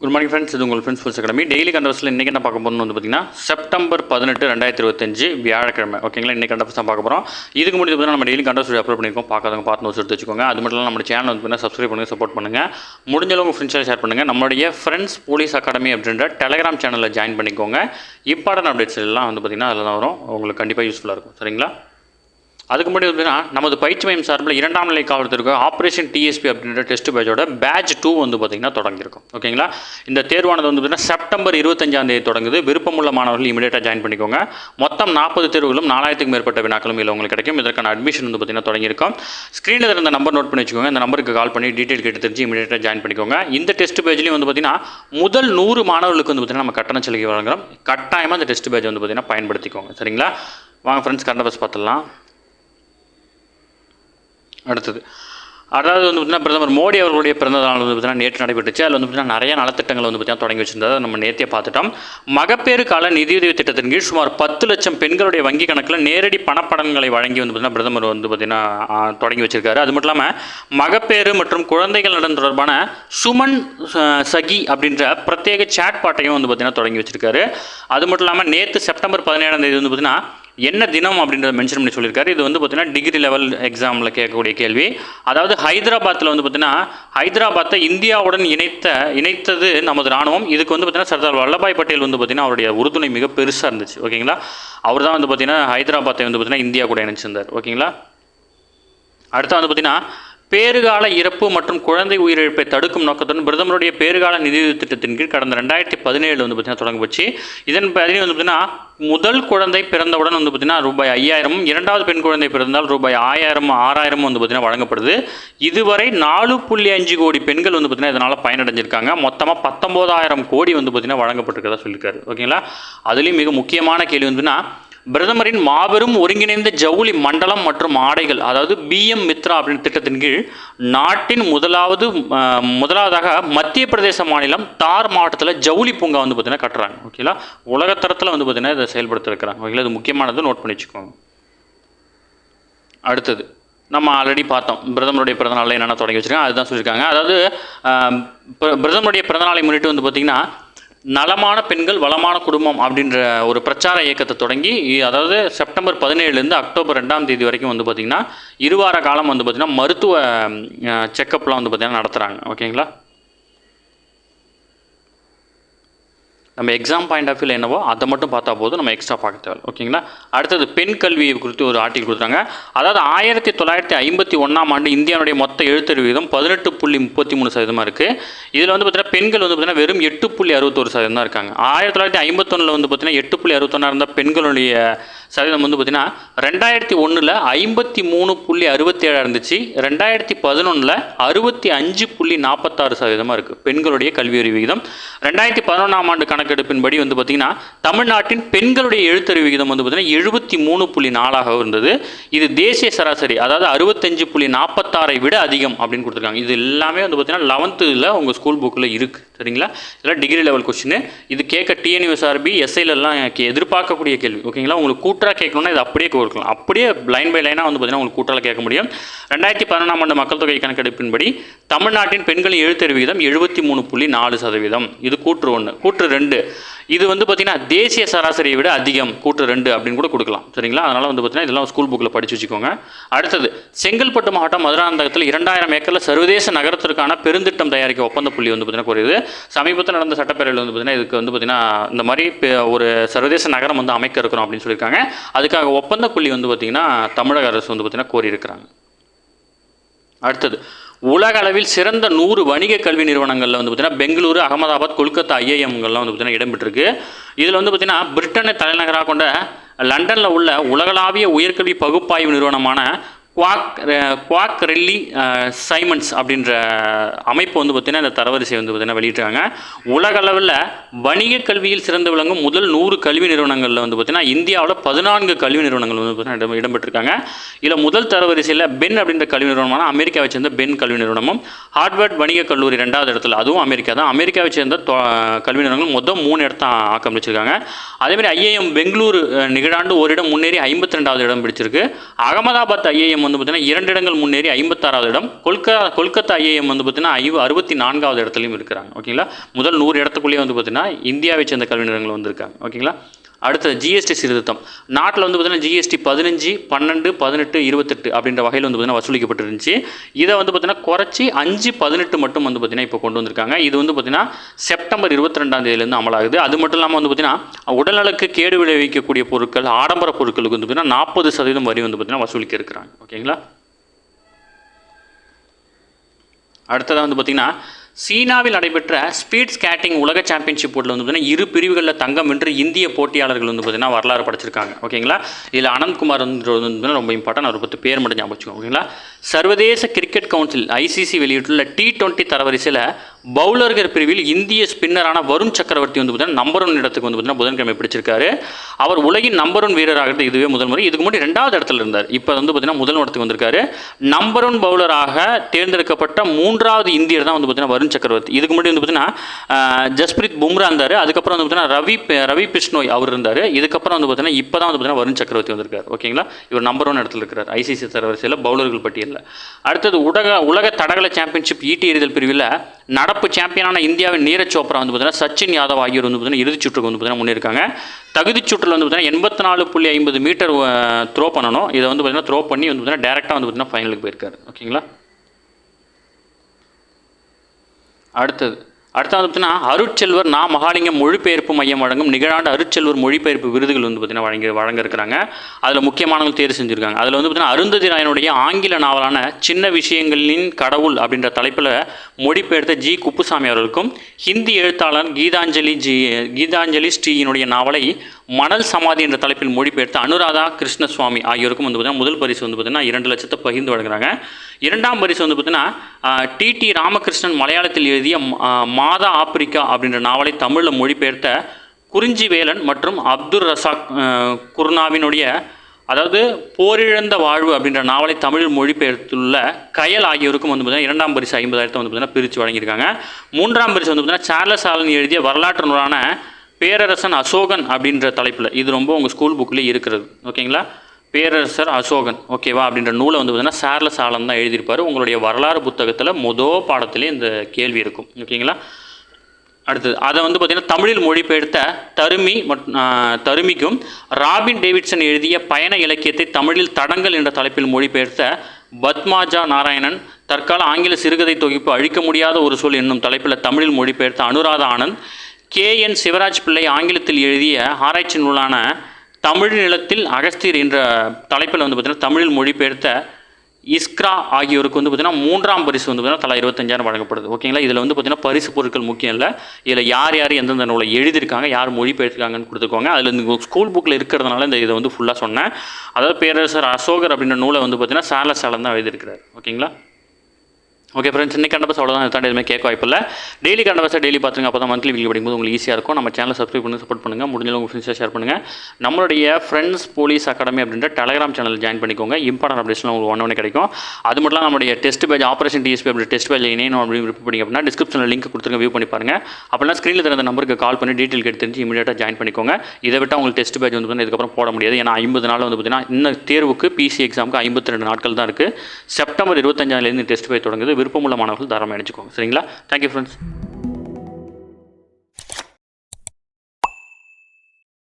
Good morning friends இது உங்கள் friends ஃபுல்ஸ் அகாடமி டெய்லி கண்டவர்ஸில் இன்றைக்கி என்ன பார்க்க போகணும்னு வந்து பார்த்தீங்கன்னா செப்டம்பர் பதினெட்டு ரெண்டாயிரத்தி இருபத்தஞ்சு வியாழக்கிழமை. ஓகேங்களா இன்றைக்கி கண்டவர்ஸ் தான் பார்க்க போகிறோம் இதுக்கு முடிஞ்சு பார்த்தீங்கன்னா நம்ம டெய்லி கண்டவர்ஸ் அப்லோட் பண்ணியிருக்கோம் பார்க்காதவங்க பார்த்து நோட்ஸ் எடுத்து வச்சுக்கோங்க. அது மட்டும் இல்லாமல் நம்ம சேனல் வந்து பார்த்தீங்கன்னா சப்ஸ்கிரைப் பண்ணுங்கள் சப்போர்ட் பண்ணுங்கள் முடிஞ்ச உங்கள் ஃப்ரெண்ட்ஸாக ஷேர் பண்ணுங்கள் நம்மளுடைய ஃப்ரெண்ட்ஸ் போலீஸ் அகாடமி அப்படின்ற டெலகிராம் சேனலில் ஜாயின் பண்ணிக்கோங்க. இம்பார்ட்டன்ட் அப்டேட்ஸ் எல்லாம் வந்து பார்த்தீங்கன்னா அதில் தான் வரும். உங்களுக்கு கண்டிப்பாக யூஸ்ஃபுல்லாக இருக்கும். சரிங்களா? அதுக்கு முன்னாடி வந்து பார்த்தீங்கன்னா நமது பயிற்சி மையம் சார்பில் இரண்டாம் நிலை காவலத்திற்கு ஆப்ரேஷன் டிஎஸ்பி அப்படின்ற டெஸ்ட் பேட்சோட பேட்ச் டூ வந்து பார்த்திங்கன்னா தொடங்கியிருக்கும். ஓகேங்களா? இந்த தேர்வானது வந்து பார்த்தீங்கன்னா செப்டம்பர் இருபத்தஞ்சாம் தேதி தொடங்குது. விருப்பமுள்ள மாணவர்கள் இமீடியட்டாக ஜாயின் பண்ணிக்கோங்க. மொத்தம் நாற்பது தேர்வுகளும் நாலாயிரத்துக்கு மேற்பட்ட வினாக்களும் இதில் உங்களுக்கு கிடைக்கும். இதற்கான அட்மிஷன் வந்து பார்த்தீங்கன்னா தொடங்கியிருக்கும். ஸ்க்ரீனில் இருந்த நம்பர் நோட் பண்ணி வச்சுக்கோங்க. இந்த நம்பருக்கு கால் பண்ணி டீட்டெயில் கேட்டு தெரிஞ்சு இமீடியட்டாக ஜாயின் பண்ணிக்கோங்க. இந்த டெஸ்ட் பேஜ்லேயும் வந்து பார்த்தீங்கன்னா முதல் நூறு மாணவர்களுக்கு வந்து பார்த்தீங்கன்னா நம்ம கட்டண சலுகை வழங்குறோம். கட்டாயமாக இந்த டெஸ்ட் பேஜ் வந்து பார்த்தீங்கன்னா பயன்படுத்திக்கோங்க. சரிங்களா? வாங்க ஃப்ரெண்ட்ஸ் கரண்ட் பஸ் பார்த்துடலாம். அடுத்தது. அதாவது வந்து பார்த்தீங்கன்னா பிரதமர் மோடி அவர்களுடைய பிறந்த நாள் வந்து பார்த்தீங்கன்னா நேற்று நடைபெற்றுச்சு. அதில் வந்து பார்த்தீங்கன்னா நிறைய நலத்திட்டங்கள் வந்து பார்த்தீங்கன்னா தொடங்கி வச்சிருந்ததை. நம்ம நேற்றே பார்த்துட்டோம். மகப்பேறு கால நிதியுதவி திட்டத்தின் கீழ் சுமார் பத்து லட்சம் பெண்களுடைய வங்கி கணக்கில் நேரடி பணப்படங்களை வழங்கி வந்து பார்த்தீங்கன்னா பிரதமர் வந்து பார்த்தீங்கன்னா தொடங்கி வச்சிருக்காரு. அது மட்டும் இல்லாமல் மகப்பேறு மற்றும் குழந்தைகள் நலன் தொடர்பான சுமன் சகி அப்படின்ற பிரத்யேக சேட் பாட்டையும் வந்து பார்த்தீங்கன்னா தொடங்கி வச்சிருக்காரு. அது மட்டும் இல்லாமல் நேற்று செப்டம்பர் பதினேழாம் தேதி வந்து பார்த்தீங்கன்னா என்ன தினம் அப்படின்றத மென்ஷன் பண்ணி சொல்லியிருக்காரு. இது வந்து பார்த்தீங்கன்னா டிகிரி லெவல் எக்ஸாமில் கேட்கக்கூடிய கேள்வி. அதாவது ஹைதராபாத்தில் வந்து பார்த்தீங்கன்னா ஹைதராபாத்தை இந்தியாவுடன் இணைத்த இணைத்தது நமது ராணுவம் இதுக்கு வந்து பார்த்தீங்கன்னா சர்தார் வல்லபாய் பட்டேல் வந்து பார்த்தீங்கன்னா அவருடைய உறுதுணை மிக பெருசாக இருந்துச்சு. ஓகேங்களா? அவர் தான் வந்து பார்த்தீங்கன்னா ஹைதராபாத்தை வந்து பார்த்தீங்கன்னா இந்தியா கூட இணைச்சிருந்தார். ஓகேங்களா? அடுத்து வந்து பார்த்தீங்கன்னா பேறுகால இறப்பு மற்றும் குழந்தை உயிரிழப்பை தடுக்கும் நோக்கத்துடன் பிரதமருடைய பேறுகால நிதியுதவி திட்டத்தின் கீழ் கடந்த ரெண்டாயிரத்தி பதினேழு வந்து பார்த்தீங்கன்னா தொடங்க இதன் பதினே வந்து பார்த்தீங்கன்னா முதல் குழந்தை பிறந்தவுடன் வந்து பார்த்தீங்கன்னா ரூபாய் ஐயாயிரமும் இரண்டாவது பெண் குழந்தை பிறந்தால் ரூபாய் ஆயிரம் ஆறாயிரமும் வந்து பார்த்தீங்கன்னா வழங்கப்படுது. இதுவரை நாலு புள்ளி அஞ்சு கோடி பெண்கள் வந்து பார்த்தீங்கன்னா இதனால் பயனடைஞ்சிருக்காங்க. மொத்தமாக பத்தொம்போதாயிரம் கோடி வந்து பார்த்தீங்கன்னா வழங்கப்பட்டிருக்கிறதா சொல்லியிருக்காரு. ஓகேங்களா? அதுலேயும் மிக முக்கியமான கேள்வி வந்துன்னா பிரதமரின் மாபெரும் ஒருங்கிணைந்த ஜவுளி மண்டலம் மற்றும் ஆடைகள் அதாவது பிஎம் மித்ரா அப்படின்ற திட்டத்தின் கீழ் நாட்டின் முதலாவது முதலாவதாக மத்திய பிரதேச மாநிலம் தார் மாவட்டத்தில் ஜவுளி பூங்கா வந்து பார்த்தீங்கன்னா கட்டுறாங்க. ஓகேங்களா உலகத்தரத்தில் வந்து பார்த்தீங்கன்னா இதை செயல்படுத்திருக்கிறாங்க ஓகேங்களா இது முக்கியமானது நோட் பண்ணி வச்சுக்கோங்க. அடுத்தது நம்ம ஆல்ரெடி பார்த்தோம். பிரதமருடைய பிறந்தநாளில் என்னென்ன தொடங்கி வச்சுருக்காங்க. அதுதான் சொல்லியிருக்காங்க. அதாவது பிரதமருடைய பிறந்தநாளை முன்னிட்டு வந்து பார்த்திங்கன்னா நலமான பெண்கள் வளமான குடும்பம் அப்படின்ற ஒரு பிரச்சார இயக்கத்தை தொடங்கி அதாவது செப்டம்பர் பதினேழுலேருந்து அக்டோபர் ரெண்டாம் தேதி வரைக்கும் வந்து பார்த்திங்கன்னா இருவார காலம் வந்து பார்த்திங்கன்னா மருத்துவ செக்கப்லாம் வந்து பார்த்திங்கன்னா நடத்துகிறாங்க ஓகேங்களா? நம்ம எக்ஸாம் பாயிண்ட் ஆஃப் வியூ என்னவோ அதை மட்டும் பார்த்தா போதும் நம்ம எக்ஸ்ட்ரா பார்க்க தேவை ஓகேங்களா? அடுத்தது பெண் கல்வியை குறித்து ஒரு ஆர்டிகல் கொடுத்தாங்க அதாவது ஆயிரத்தி தொள்ளாயிரத்தி ஐம்பத்தி ஒன்றாம் ஆண்டு இந்தியாவுடைய மொத்த எழுத்தறிவு விகிதம் பதினெட்டு புள்ளி முப்பத்தி மூணு சதவீதமாக இருக்குது இதில் வந்து பார்த்தீங்கன்னா பெண்கள் வந்து பார்த்தீங்கன்னா வெறும் எட்டு புள்ளி அறுபத்தொரு சதவீதம் தான் இருக்காங்க. ஆயிரத்தி தொள்ளாயிரத்தி ஐம்பத்தொன்னில் வந்து பார்த்தீங்கன்னா எட்டு புள்ளி அறுபத்தொன்னா இருந்தால் பெண்களுடைய சதவீதம் வந்து பார்த்தீங்கன்னா ரெண்டாயிரத்தி ஒன்றில் ஐம்பத்தி மூணு புள்ளி அறுபத்தேழாக இருந்துச்சு. ரெண்டாயிரத்தி பதினொன்றில் அறுபத்தி அஞ்சு புள்ளி நாற்பத்தாறு சதவீதமாக இருக்குது பெண்களுடைய கல்வியறிவு விகிதம் ரெண்டாயிரத்தி பதினொன்றாம் ஆண்டு கணக்கு கணக்கெடுப்பின்படி வந்து பார்த்திங்கன்னா தமிழ்நாட்டின் பெண்களுடைய எழுத்தறிவு விகிதம் வந்து பார்த்திங்கன்னா எழுபத்தி மூணு புள்ளி நாலாக இருந்தது. இது தேசிய சராசரி அதாவது அறுபத்தஞ்சு புள்ளி நாற்பத்தாறை விட அதிகம் அப்படின்னு கொடுத்துருக்காங்க. இது எல்லாமே வந்து பார்த்திங்கன்னா லெவன்த்தில் உங்கள் ஸ்கூல் புக்கில் இருக்குது சரிங்களா? இதெல்லாம் டிகிரி லெவல் கொஸ்டின் இது கேட்க டிஎன்யூஎஸ்ஆர்பி எஸ்ஐலெல்லாம் எதிர்பார்க்கக்கூடிய கேள்வி. ஓகேங்களா? உங்களுக்கு கூட்டாக கேட்கணும்னா இது அப்படியே கொடுக்கலாம் அப்படியே லைன் பை லைனாக வந்து பார்த்திங்கன்னா உங்களுக்கு கூட்டால் கேட்க முடியும். ரெண்டாயிரத்தி பதினொன்றாம் ஆண்டு மக்கள் தொகை கணக்கெடுப்பின்படி தமிழ்நாட்டின் பெண்களின் எழுத்தறிவு விகிதம் எழுபத்தி மூணு புள்ளி நாலு சதவீதம். இது கூற்று ஒன்று கூற்று ரெண்டு. இது வந்து பார்த்திங்கன்னா தேசிய சராசரியை விட அதிகம் கூட்டு ரெண்டு அப்படின்னு கூட கொடுக்கலாம். சரிங்களா? அதனால் வந்து பார்த்தீங்கன்னா இதெல்லாம் ஸ்கூல் புக்கில் படிச்சு வச்சுக்கோங்க. அடுத்தது செங்கல்பட்டு மாவட்டம் மதுராந்தகத்தில் இரண்டாயிரம் ஏக்கரில் சர்வதேச நகரத்திற்கான பெருந்திட்டம் தயாரிக்க ஒப்பந்த புள்ளி வந்து பார்த்தீங்கன்னா குறையுது. சமீபத்தில் நடந்த சட்டப்பேரவையில் வந்து பார்த்திங்கன்னா இதுக்கு வந்து பார்த்திங்கன்னா இந்த மாதிரி ஒரு சர்வதேச நகரம் வந்து அமைக்க இருக்கிறோம் அப்படின்னு சொல்லியிருக்காங்க. அதுக்காக ஒப்பந்த புள்ளி வந்து பார்த்தீங்கன்னா தமிழக அரசு வந்து பார்த்தீங்கன்னா கோரியிருக்கிறாங்க. அடுத்தது உலக அளவில் சிறந்த நூறு வணிக கல்வி நிறுவனங்களில் வந்து பார்த்தீங்கன்னா பெங்களூரு அகமதாபாத் கொல்கத்தா ஐஏஎம்கள்லாம் வந்து பார்த்திங்கன்னா இடம்பெற்றிருக்கு. இதில் வந்து பார்த்திங்கன்னா பிரிட்டனை தலைநகராக கொண்ட லண்டனில் உள்ள உலகளாவிய உயர்கல்வி பகுப்பாய்வு நிறுவனமான குவாக் குவாக் ரெல்லி சைமன்ஸ் அப்படின்ற அமைப்பு வந்து பார்த்திங்கன்னா இந்த தரவரிசை வந்து பார்த்திங்கன்னா வெளியிட்டாங்க உலகளவில் வணிக கல்வியில் சிறந்து விளங்கும் முதல் நூறு கல்வி நிறுவனங்களில் வந்து பார்த்திங்கன்னா இந்தியாவில் பதினான்கு கல்வி நிறுவனங்கள் வந்து பார்த்திங்கன்னா இடம் இடம்பெற்றிருக்காங்க. இதில் முதல் தரவரிசையில் பென் அப்படின்ற கல்வி நிறுவனமான அமெரிக்காவை சேர்ந்த பென் கல்வி நிறுவனமும் ஹார்ட்வர்ட் வணிக கல்லூரி ரெண்டாவது இடத்துல அதுவும் அமெரிக்கா தான். அமெரிக்காவை சேர்ந்த கல்வி நிறுவனங்கள் மொத்தம் மூணு இடத்த ஆக்கிரமிச்சிருக்காங்க அதேமாதிரி ஐஏஎம் பெங்களூரு நிகழாண்டு நிகழாண்டு ஓரிடம் முன்னேறி ஐம்பத்தி ரெண்டாவது இடம் பிடிச்சிருக்கு. அகமதாபாத் ஐஏஎம் வந்து பார்த்தீங்கன்னா இரண்டு இடங்கள் முன்னேறி ஐம்பத்தாறாவது இடம். கொல்கா கொல்கத்தா ஐஏஎம் வந்து பார்த்தீங்கன்னா ஐ அறுபத்தி நான்காவது இடத்துலையும் இருக்கிறாங்க. ஓகேங்களா? முதல் நூறு இடத்துக்குள்ளேயே வந்து பார்த்தீங்கன்னா இந்தியாவை சேர்ந்த கல்வி நிறுவனங்கள் வந்திருக்காங்க. ஓகேங்களா? அடுத்தது ஜிஎஸ்டி சீர்திருத்தம். நாட்டில் வந்து பார்த்திங்கன்னா ஜிஎஸ்டி பதினஞ்சு பன்னெண்டு பதினெட்டு இருபத்தெட்டு அப்படின்ற வகையில் வந்து பார்த்தீங்கன்னா வசூலிக்கப்பட்டிருந்துச்சு. இதை வந்து பார்த்திங்கன்னா குறைச்சி அஞ்சு பதினெட்டு மட்டும் வந்து பார்த்திங்கன்னா இப்போ கொண்டு வந்திருக்காங்க. இது வந்து பார்த்திங்கன்னா செப்டம்பர் இருபத்தி ரெண்டாம் தேதியிலேருந்து அமலாகுது. அது மட்டும் இல்லாமல் வந்து பார்த்திங்கன்னா உடல்நலக்கு கேடு விளைவிக்கக்கூடிய பொருட்கள் ஆடம்பர பொருட்களுக்கு வந்து பார்த்தீங்கன்னா நாற்பது சதவீதம் வரி வந்து பார்த்திங்கன்னா வசூலிக்க இருக்கிறாங்க. ஓகேங்களா? அடுத்ததாக வந்து பார்த்திங்கன்னா சீனாவில் நடைபெற்ற ஸ்பீட் ஸ்கேட்டிங் உலக சாம்பியன்ஷிப் போட்டியில் வந்து பார்த்தீங்கன்னா இரு பிரிவுகளில் தங்கம் வென்று இந்திய போட்டியாளர்கள் வந்து பார்த்தீங்கன்னா வரலாறு படைச்சிருக்காங்க. ஓகேங்களா? இதில் அனந்த்குமார் வந்து பார்த்தீங்கன்னா ரொம்ப இம்பார்ட்டன் அவரை பற்றி பேர் மட்டும் ஞாபகம் ஓகேங்களா? சர்வதேச கிரிக்கெட் கவுன்சில் ஐசிசி வெளியிட்டுள்ள டி டுவெண்ட்டி தரவரிசையில் பவுலர்கள் பிரிவில் இந்திய ஸ்பின்னரான வருண் சக்கரவர்த்தி வந்து பார்த்தீங்கன்னா நம்பர் ஒன் இடத்துக்கு வந்து பார்த்தீங்கன்னா புதன்கிழமை பிடிச்சிருக்காரு. அவர் உலகின் நம்பர் ஒன் வீரராகிறது இதுவே முதல் முறை. இதுக்கு முன்னாடி ரெண்டாவது இடத்துல இருந்தார். இப்போ வந்து பார்த்தீங்கன்னா முதல் இடத்துக்கு வந்திருக்காரு. நம்பர் ஒன் பவுலராக தேர்ந்தெடுக்கப்பட்ட மூன்றாவது இந்தியர் தான் வந்து பார்த்தீங்கன்னா வருண் சக்கரவர்த்தி. இதுக்கு முன்னாடி வந்து பார்த்தீங்கன்னா ஜஸ்பிரித் ஜஸ்பிரீத் பும்ரா இருந்தார். அதுக்கப்புறம் வந்து பார்த்தீங்கன்னா ரவி ரவி பிஷ்ணோய் அவர் இருந்தார். இதுக்கப்புறம் வந்து பார்த்தீங்கன்னா இப்போ தான் வந்து பார்த்தீங்கன்னா வருண் சக்கரவர்த்தி வந்திருக்காரு. ஓகேங்களா? இவர் நம்பர் ஒன் இடத்துல இருக்கிறார். ஐசிசி தரவரிசையில் பவுலர்கள் பட்டியலில். அடுத்தது உலக உலக தடகள சாம்பியன்ஷிப் ஈட்டி எறிதல் பிரிவில் நடப்பு சாம்பியனான இந்தியாவின் நீரஜ் சோப்ரா வந்து பார்த்தீங்கன்னா சச்சின் யாதவ் ஆகியோர் வந்து பார்த்தீங்கன்னா இறுதிச் சுற்றுக்கு வந்து பார்த்தீங்கன்னா முன்னிருக்காங்க தகுதிச் சுற்றில் வந்து பார்த்தீங்கன்னா எண்பத்தி நாலு புள்ளி ஐம்பது மீட்டர் த்ரோ பண்ணணும். இதை வந்து பார்த்தீங்கன்னா த்ரோ பண்ணி வந்து பார்த்தீங்கன்னா டேரெக்டாக வந்து பார்த்தீங்கன்னா ஃபைனலுக்கு போயிருக்காரு. ஓகேங்களா? அடுத்தது. அடுத்தது வந்து பார்த்தீங்கன்னா அருட்செல்வர் நா மகாலிங்கம் மொழிபெயர்ப்பு மையம் வழங்கும் நிகழாண்டு அருட்செல்வர் மொழிபெயர்ப்பு விருதுகள் வந்து பார்த்தீங்கன்னா வழங்கி வழங்க இருக்கிறாங்க அதில் முக்கியமானவங்க தேர்வு செஞ்சுருக்காங்க. அதில் வந்து பார்த்தீங்கன்னா அருந்ததி ராயனுடைய ஆங்கில நாவலான சின்ன விஷயங்களின் கடவுள் அப்படின்ற தலைப்பில் மொழிபெயர்த்த ஜி குப்புசாமி அவர்களுக்கும் ஹிந்தி எழுத்தாளர் கீதாஞ்சலி ஜி கீதாஞ்சலி ஸ்ரீயினுடைய நாவலை மணல் சமாதி என்ற தலைப்பில் மொழிபெயர்த்த அனுராதா கிருஷ்ணசுவாமி ஆகியோருக்கும் வந்து பார்த்தீங்கன்னா முதல் பரிசு வந்து பார்த்தீங்கன்னா இரண்டு லட்சத்தை பகிர்ந்து வழங்குறாங்க. இரண்டாம் பரிசு வந்து பார்த்தீங்கன்னா டி. டி. ராமகிருஷ்ணன் மலையாளத்தில் எழுதிய மாதா ஆப்பிரிக்கா அப்படின்ற நாவலை தமிழில் மொழிபெயர்த்த குறிஞ்சி வேலன் மற்றும் அப்துல் ரசாக் குர்ணாவினுடைய குர்னாவினுடைய அதாவது போரிழந்த வாழ்வு அப்படின்ற நாவலை தமிழில் மொழிபெயர்த்துள்ள கயல் ஆகியோருக்கும் வந்து பார்த்தீங்கன்னா இரண்டாம் பரிசு ஐம்பதாயிரத்தை வந்து பார்த்தீங்கன்னா பிரித்து வழங்கியிருக்காங்க. மூன்றாம் பரிசு வந்து பார்த்தீங்கன்னா சார்லஸ் ஆலன் எழுதிய வரலாற்று நூலான பேரரசன் அசோகன் அப்படின்ற தலைப்பில். இது ரொம்ப உங்கள் ஸ்கூல் புக்லேயே இருக்கிறது. ஓகேங்களா? பேரரசர் அசோகன். ஓகேவா? அப்படின்ற நூலை வந்து பார்த்தீங்கன்னா சார்லஸ் ஆலன் தான் எழுதியிருப்பார். உங்களுடைய வரலாறு புத்தகத்தில் மொதல் பாடத்திலே இந்த கேள்வி இருக்கும். ஓகேங்களா? அடுத்தது அதை வந்து பார்த்திங்கன்னா தமிழில் மொழிபெயர்த்த தருமி தருமிக்கும் ராபின் டேவிட்சன் எழுதிய பயண இலக்கியத்தை தமிழில் தடங்கள் என்ற தலைப்பில் மொழிபெயர்த்த பத்மாஜா நாராயணன் தற்கால ஆங்கில சிறுகதை தொகுப்பு அழிக்க முடியாத ஒரு சொல் என்னும் தலைப்பில் தமிழில் மொழிபெயர்த்த அனுராதா ஆனந்த் கே. என். சிவராஜ் பிள்ளை ஆங்கிலத்தில் எழுதிய ஆராய்ச்சி நூலான தமிழ் நிலத்தில் அகஸ்தியர் என்ற தலைப்பில் வந்து பார்த்திங்கன்னா தமிழில் மொழிபெயர்த்த இஸ்க்ரா ஆகியோருக்கு வந்து பார்த்திங்கன்னா மூன்றாம் பரிசு வந்து பார்த்தீங்கன்னா தலா இருபத்தஞ்சாயிரம் வழங்கப்படுது. ஓகேங்களா? இதில் வந்து பார்த்திங்கன்னா பரிசு பொருட்கள் முக்கியம் இல்லை. இதில் யார் யார் எந்தெந்த நூலை எழுதியிருக்காங்க யார் மொழிபெயர்த்திருக்காங்கன்னு கொடுத்துருக்காங்க அதில் இந்த ஸ்கூல் புக்கில் இருக்கிறதுனால இந்த இதை வந்து ஃபுல்லாக சொன்னேன். அதாவது பேரரசர் அசோகர் அப்படின்ற நூலை வந்து பார்த்திங்கன்னா சார்லஸ் சாலன் தான் எழுதியிருக்கிறார். ஓகேங்களா? ஓகே ஃப்ரெண்ட்ஸ் இன்னைக்கு கண்டபஸ் அவ்வளோதான் தாண்டி எதுவுமே கேட்க வாய்ப்பில்லை டெய்லி கண்டபஸை டெய்லி பார்த்துங்க. அப்போ தான் மந்த்லி வீடியோ படிக்கும்போது உங்களுக்கு ஈஸியாக இருக்கும். நம்ம சேனலை சப்ஸ்கிரைப் பண்ணி சப்போர்ட் பண்ணுங்கள் முடிஞ்சளவு உங்கள் ஃப்ரெண்ட்ஸை ஷேர் பண்ணுங்கள் நம்மளுடைய ஃப்ரெண்ட்ஸ் போலீஸ் அகாடமி அப்படின்ற டெலகிராம் சேனல் ஜாயின் பண்ணிக்கோங்க. இம்பார்ட்டன் அப்டேட்ஸ்லாம் உங்களுக்கு ஒன் ஒன்று கிடைக்கும். அது மட்டும் இல்லாமல் நம்மளுடைய டெஸ்ட் பேஜ் ஆப்ரேஷன் டிஎஸ்பி அப்படி டெஸ்ட் பேஜ் இணையணும் அப்படின்னு விருப்பம் அப்படின்னா டிஸ்கிரிப்ஷனில் லிங்க் கொடுத்துருங்க. வியூ பண்ணி பாருங்கள் அப்படின்னா ஸ்க்ரீனில் தர நம்பருக்கு கால் பண்ணி டீட்டெயில் கேட்டு தெரிஞ்சு இமீடியட்டாக ஜாயின் பண்ணிக்கோங்க. இதை விட்டு உங்களுக்கு டெஸ்ட் பேஜ் வந்து பார்த்தீங்கன்னா இதுக்கப்புறம் போட முடியாது. ஏன்னா ஐம்பது நாள் வந்து பார்த்தீங்கன்னா இன்னும் தேர்வுக்கு பிசி எக்ஸாமுக்கு ஐம்பத்தி ரெண்டு நாட்கள் தான் இருக்குது செப்டம்பர் இருபத்தஞ்சாலேருந்து டெஸ்ட் பேஜ் தொடங்குது. விருப்பமுள்ள மாணவர்கள் தாராளமாக இணைச்சிக்கோங்க. சரிங்களா? Thank you friends